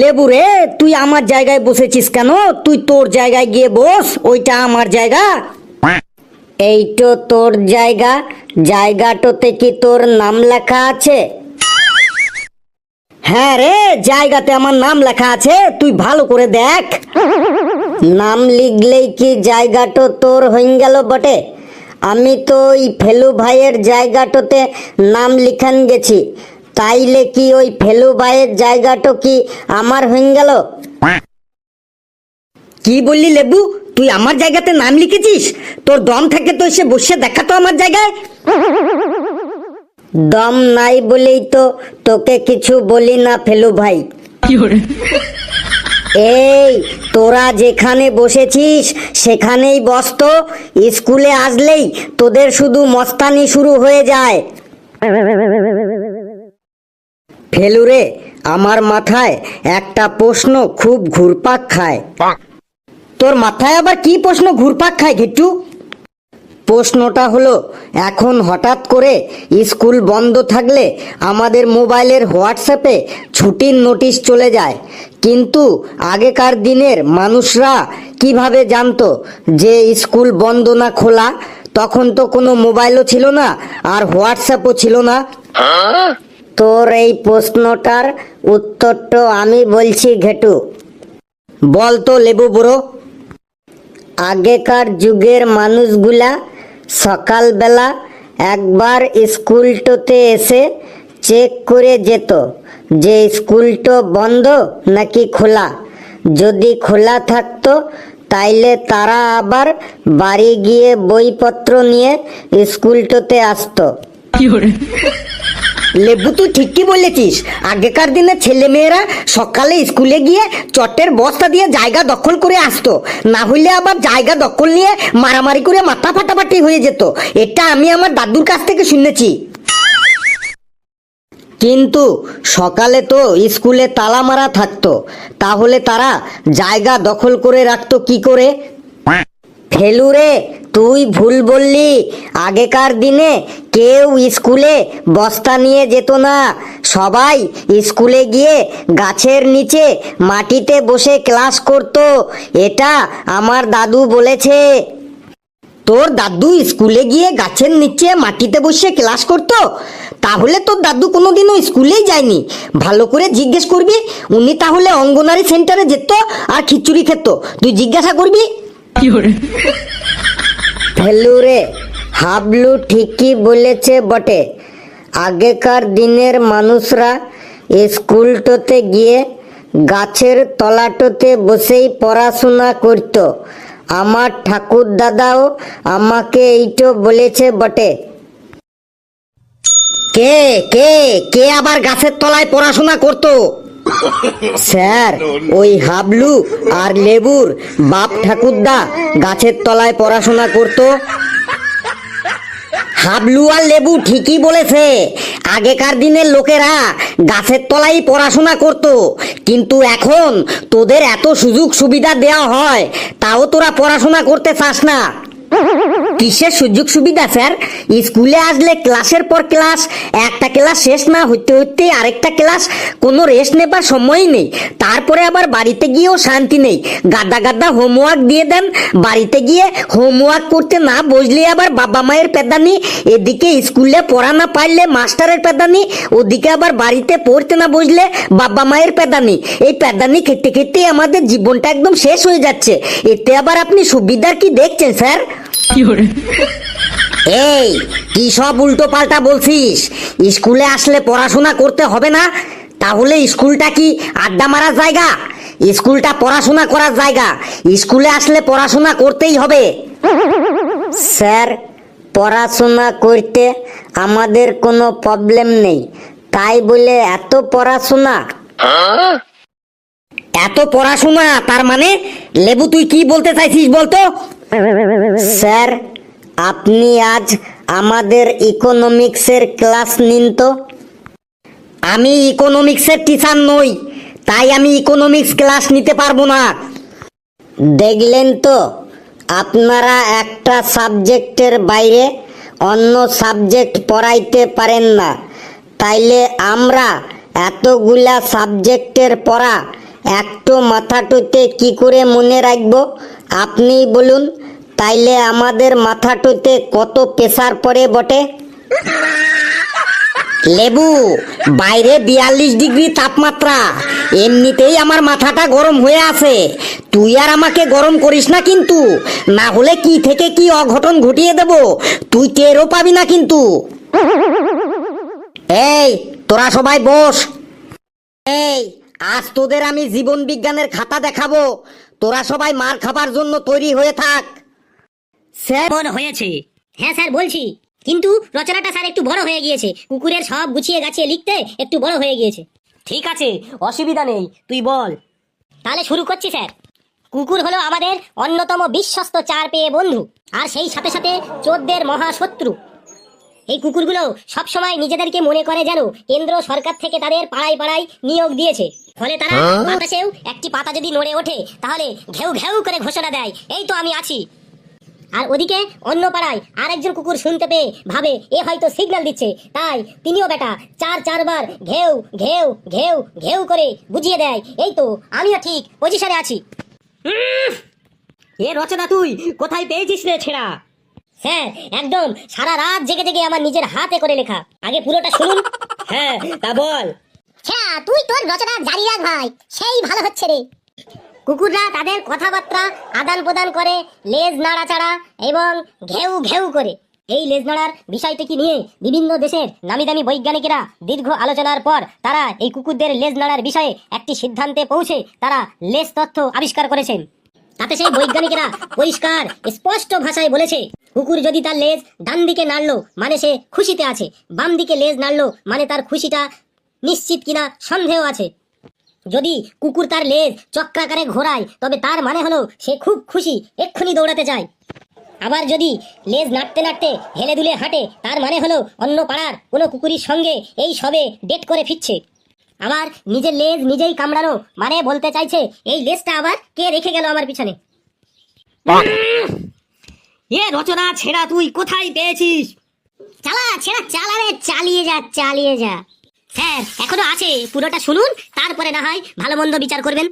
লেবু রে, তুই আমার জায়গায় বসেছিস কেন? তুই তোর জায়গায় গিয়ে বস, ওইটা আমার জায়গা। এইটো তোর জায়গা, জায়গাটোতে কি তোর নাম লেখা আছে? হ্যাঁ রে, জায়গাতে আমার নাম লেখা আছে, তুই ভালো করে দেখ। নাম লিখলেই কি জায়গাটো তোর হয়ে গেল বটে? আমি তো ওই ফেলু ভাইয়ের জায়গাটোতে নাম লিখান গেছি। তাইলে কি ওই ফেলু ভাইয়ের জায়গাটো কি আমার হয়ে গেল? কি বললি লেবু? তুই আমার জায়গাতে নাম লিখেছিস? তোর দম থাকে তো এসে বসে দেখা তো আমার জায়গায়। দম নাই বলেই তো তোকে কিছু বলি না ফেলু ভাই। এই তোরা যেখানে বসেছিস সেখানেই বসত স্কুলে আসলেই তোদের শুধু মস্তানি শুরু হয়ে যায়। ফেলুরে আমার মাথায় একটা প্রশ্ন খুব ঘুরপাক খায়। তোর মাথায় আবার কি প্রশ্ন ঘুরপাক খায় ঘিট্টু? প্রশ্নটা হলো এখন হঠাৎ করে স্কুল বন্ধ থাকলে আমাদের মোবাইলের হোয়াটসঅ্যাপে ছুটির নোটিশ চলে যায়। কিন্তু আগেকার দিনের মানুষরা কীভাবে জানতো যে স্কুল বন্ধ না খোলা? তখন তো কোনো মোবাইলও ছিল না আর হোয়াটসঅ্যাপও ছিল না। তোর এই প্রশ্নটার উত্তরটা আমি বলছি ঘেটু। বল তো, লেবু বুড়ো। আগেকার যুগের মানুষগুলা সকালবেলা একবার স্কুলটোতে এসে চেক করে যেত যে স্কুলটো বন্ধ নাকি খোলা। যদি খোলা থাকতো, তাইলে তারা আবার বাড়ি গিয়ে বইপত্র নিয়ে স্কুলটোতে আসতো। লেবু তুই ঠিকই বলেছিস। আগেকার দিনে ছেলে মেয়েরা সকালে স্কুলে গিয়ে চটের বস্তা দিয়ে জায়গা দখল করে আসতো। না হইলে আবার জায়গা দখল নিয়ে মারামারি করে মাথা ফাটাফাটি হয়ে যেত। এটা আমি আমার দাদুর কাছ থেকে শুনেছি। কিন্তু সকালে তো স্কুলে তালা মারা থাকতো। তাহলে তারা জায়গা দখল করে রাখতো কি করে? ফেলুরে তুই ভুল বললি। আগেকার দিনে কেউ স্কুলে বস্তা নিয়ে যেত না। সবাই স্কুলে গিয়ে গাছের নিচে মাটিতে বসে ক্লাস করত। এটা আমার দাদু বলেছে। তোর দাদু স্কুলে গিয়ে গাছের নিচে মাটিতে বসে ক্লাস করতো? তাহলে তোর দাদু কোনোদিনও স্কুলেই যায়নি। ভালো করে জিজ্ঞেস করবি, উনি তাহলে অঙ্গনারী সেন্টারে যেত আর খিচুড়ি খেত। তুই জিজ্ঞাসা করবি? ফেলুরে হাবলু ঠিকই বলেছে বটে। আগেকার দিনের মানুষরা স্কুলটোতে গিয়ে গাছের তলাটোতে বসেই পড়াশোনা করত। আমার ঠাকুর দাদাও আমাকে এইটো বলেছে বটে। কে? কে? কে আবার গাছের তলায় পড়াশোনা করতো? স্যার, ওই হাবলু আর লেবুর বাপ ঠাকুরদা গাছের তলায় পড়াশোনা করতো। হাবলু আর লেবু ঠিকই বলেছে, আগেকার দিনের লোকেরা গাছের তলায় পড়াশোনা করত, কিন্তু এখন তোদের এত সুযোগ সুবিধা দেওয়া হয়, তাও তোরা পড়াশোনা করতে চাস না। কিসের সুযোগ সুবিধা, স্যার? স্কুলে আসলে ক্লাসের পর ক্লাস, একটা ক্লাস শেষ না হইতে হইতে আরেকটা ক্লাস, কোনো রেস্ট নেবার সময়ই নেই। তারপরে আবার বাড়িতে গিয়েও শান্তি নেই। গাদা গাদা হোমওয়ার্ক দিয়ে দেন। বাড়িতে গিয়ে হোমওয়ার্ক করতে না বসলে আবার বাবা মায়ের পেদানি, এদিকে স্কুলে পড়া না পারলে মাস্টারের পেদানি, ওদিকে আবার বাড়িতে পড়তে না বসলে বাবা মায়ের পেদানি। এই পেদানি খেতে খেতে আমাদের জীবনটা একদম শেষ হয়ে যাচ্ছে। এতে আবার আপনি সুবিধার কি দেখছেন, স্যার? এই, কি সব উল্টো পাল্টা বলছিস? স্কুলে আসলে পড়াশোনা করতে হবে না? তাহলে স্কুলটা কি আড্ডা মারার জায়গা? স্কুলটা পড়াশোনা করার জায়গা। স্কুলে আসলে পড়াশোনা করতেই হবে। স্যার, পড়াশোনা করতে আমাদের কোনো প্রবলেম নেই। তাই বলে এত পড়াশোনা? এত পড়াশোনা, তার মানে লেবু, তুই কি বলতে চাইছিস বলতো? স্যার, আপনি আজ আমাদের ইকোনমিক্সের ক্লাস নিন তো। আমি ইকোনমিক্সের টিচার নই, তাই আমি ইকোনমিক্স ক্লাস নিতে পারব না। দেখলেন তো, আপনারা একটা সাবজেক্টের বাইরে অন্য সাবজেক্ট পড়াইতে পারেন না। তাইলে আমরা এতগুলা সাবজেক্টের পড়া একটু মাথাটুতে কি করে মনে রাখব? আপনি বলুন। তাইলে আমাদের মাথাটুতে কত প্রেসার পড়ে বটে? লেবু, বাইরে বিয়াল্লিশ ডিগ্রি তাপমাত্রা। এমনিতেই আমার মাথাটা গরম হয়ে আছে। তুই আর আমাকে গরম করিস না কিন্তু। না হলে কি থেকে কি অঘটন ঘটিয়ে দেব? তুই টেরও পাবি না কিন্তু। এই, তোরা সবাই বস। এই, আজ তোদের আমি জীবন বিজ্ঞানের খাতা দেখাবো। তোরা সবাই মার খাবার জন্য তৈরি হয়ে থাক। স্যার কেমন হয়েছে। হ্যাঁ স্যার বলছি। কিন্তু রচনাটা স্যার একটু বড় হয়ে গিয়েছে। কুকুরের সব গুছিয়ে গাছিয়ে লিখতে একটু বড় হয়ে গিয়েছে। ঠিক আছে অসুবিধা নেই তুই বল। তাহলে শুরু করছি স্যার। কুকুর হলো আমাদের অন্যতম বিশ্বস্ত চার পেয়ে বন্ধু আর সেই সাথে সাথে চোদ্দের মহাশত্রু। এই কুকুরগুলো সবসময় নিজেদেরকে মনে করে যেন কেন্দ্র সরকার থেকে তাদের পাড়ায় পাড়ায় নিয়োগ দিয়েছে। ফলে তারা বাতাসেও একটি পাতা যদি নড়ে ওঠে তাহলে ঘেউ ঘেউ করে ঘোষণা দেয় এই তো আমি আছি। আর ওদিকে অন্য পাড়ায় আরেকজন কুকুর শুনতে পেয়ে ভাবে এ হয়তো সিগন্যাল দিচ্ছে। তাই তিনিও বেটা চার চারবার ঘেউ ঘেউ ঘেউ ঘেউ করে বুঝিয়ে দেয় এই তো আমিও ঠিক পজিশনে আছি। এ রচনা তুই কোথায় পেয়েছিস রে ছেড়া? হ্যাঁ একদম সারা রাত জেগে জেগে আমার নিজের হাতে করে লেখা। আগে পুরোটা শুনুন। হ্যাঁ তা বল। হ্যাঁ তুই তোর রচনা জারি রাখ ভাই সেই ভালো হচ্ছে রে। কুকুররা তাদের কথাবার্তা আদান প্রদান করে, লেজ নাড়াচাড়া এবং ঘেউ ঘেউ করে। এই লেজ নাড়ার বিষয়টিকে নিয়ে বিভিন্ন দেশের নামি দামি বৈজ্ঞানিকেরা দীর্ঘ আলোচনার পর তারা এই কুকুরদের লেজ নাড়ার বিষয়ে একটি সিদ্ধান্তে পৌঁছে তারা লেজ তথ্য আবিষ্কার করেছেন? তাতে সেই বৈজ্ঞানিকেরা পরিষ্কার, স্পষ্ট ভাষায় বলেছে, কুকুর যদি তার লেজ ডান দিকে নাড়লো মানে সে খুশিতে আছে, বাম দিকে লেজ নাড়লো মানে তার খুশিটা নিশ্চিত কিনা সন্দেহ আছে। যদি কুকুর তার লেজ চক্রাকারে ঘোরায়, তবে তার মানে হলো সে খুব খুশি, এক্ষুনি দৌড়াতে চায় আবার যদি লেজ নাড়তে নাড়তে হেলে দুলে হাঁটে, তার মানে হলো অন্য পাড়ার কোনো কুকুরের সঙ্গে এই সবে ডেট করে ফিরছে। আবার নিজের লেজ নিজেই কামড়ানো মানে বলতে চাইছে, এই লেজটা আবার কে রেখে গেল আমার পিছনে? এ রচনা ছেড়া তুই কোথায় পেয়েছিস? চালা, ছেড়া, চালা রে, চালিয়ে যা চালিয়ে যা। স্যার, এখনও আছে। পুরোটা শুনুন, তারপরে না হয় ভালো মন্দ বিচার করবেন।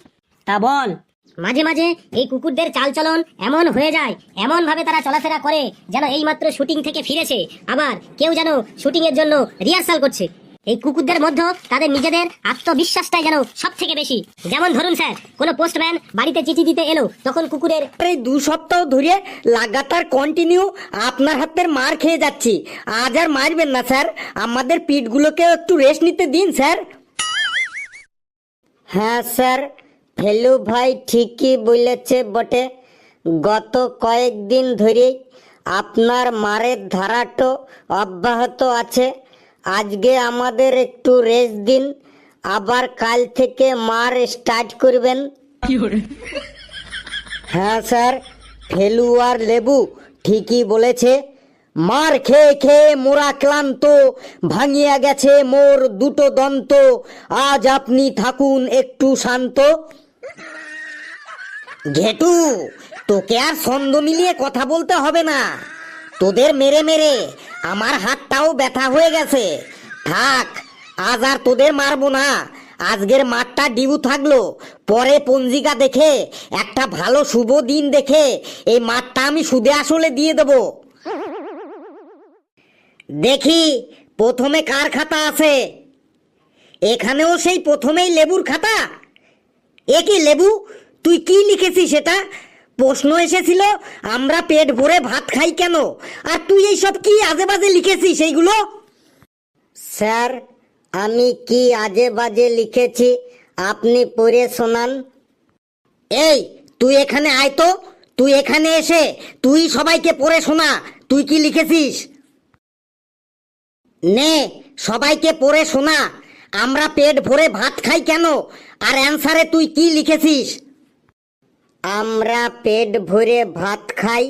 তা বল, মাঝে মাঝে এই কুকুরদের চালচলন এমন হয়ে যায় এমন ভাবে তারা চলাফেরা করে যেন এইমাত্র শুটিং থেকে ফিরেছে। আবার কেউ যেন শুটিং এর জন্য রিহার্সাল করছে। এই কুকুরদের মধ্যে তাদের নিজেদের আত্মবিশ্বাসটাই যেন সব থেকে বেশি। যেমন ধরুন স্যার, কোনো পোস্টম্যান বাড়িতে চিঠি দিতে এলো, তখন কুকুরের এই দু সপ্তাহ ধরে লাগাতার কন্টিনিউ আপনার হাতের মার খেয়ে যাচ্ছি। আজ আর মারবেন না, স্যার। আমাদের পিঠগুলোকে একটু রেস্ট নিতে দিন, স্যার। হ্যাঁ স্যার। ফেলু ভাই ঠিকই বলেছে বটে। গত কয়েকদিন ধরেই আপনার মারের ধারাটো অব্যাহত আছে। আজকে আমাদের একটু রেস্ট দিন আবার কাল থেকে মার স্টার্ট করবেন। হ্যাঁ স্যার ফেলু আর লেবু ঠিকই বলেছে। মার খেয়ে খেয়ে মোরা ক্লান্ত ভাঙিয়া গেছে মোর দুটো দন্ত। আজ আপনি থাকুন একটু শান্ত। ঘেটু তোকে আর ছন্দ মিলিয়ে কথা বলতে হবে না। তোদের মেরে মেরে আমার হাতটাও ব্যথা হয়ে গেছে। থাক, আজ আর তোদের মারবো না। আজকের মাঠটা ডিউ থাকল। পরে পঞ্জিকা দেখে, একটা ভালো শুভ দিন দেখে এই মাঠটা আমি সুদে আসলে দিয়ে দেবো। দেখি, প্রথমে কার খাতা আছে? এখানেও সেই প্রথমেই লেবুর খাতা? এ কি লেবু? তুই কি লিখেছিস সেটা? প্রশ্ন এসেছিল, আমরা পেট ভরে ভাত খাই কেন? আর তুই এইসব কি আজে বাজে লিখেছিস এইগুলো? স্যার, আমি কি আজে বাজে লিখেছি? আপনি পড়ে শোনান। এই, তুই এখানে আয় তো, তুই এখানে এসে, তুই সবাইকে পড়ে শোনা, তুই কি লিখেছিস? নে, সবাইকে পড়ে শোনা, আমরা পেট ভরে ভাত খাই কেন? আর অ্যান্সারে তুই কি লিখেছিস? আমরা পেট ভরে ভাত খাই,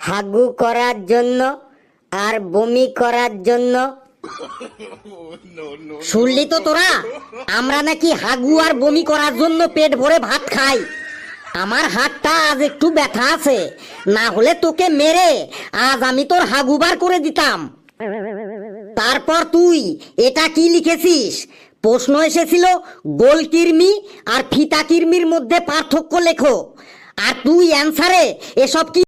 হাগু করার জন্য আর বমি করার জন্য। শুনলি তো তোরা? আমরা নাকি হাগু আর বমি করার জন্য পেট ভরে ভাত খাই। আমার হাতটা আজ একটু ব্যথা আছে, না হলে তোকে মেরে আজ আমি তোর হাগু বার করে দিতাম। তারপর তুই এটা কি লিখেছিস? প্রশ্ন এসেছিল গোল কির্মি আর ফিতা কির্মির মধ্যে পার্থক্য লেখো। আর তুই অ্যান্সারে এসব কি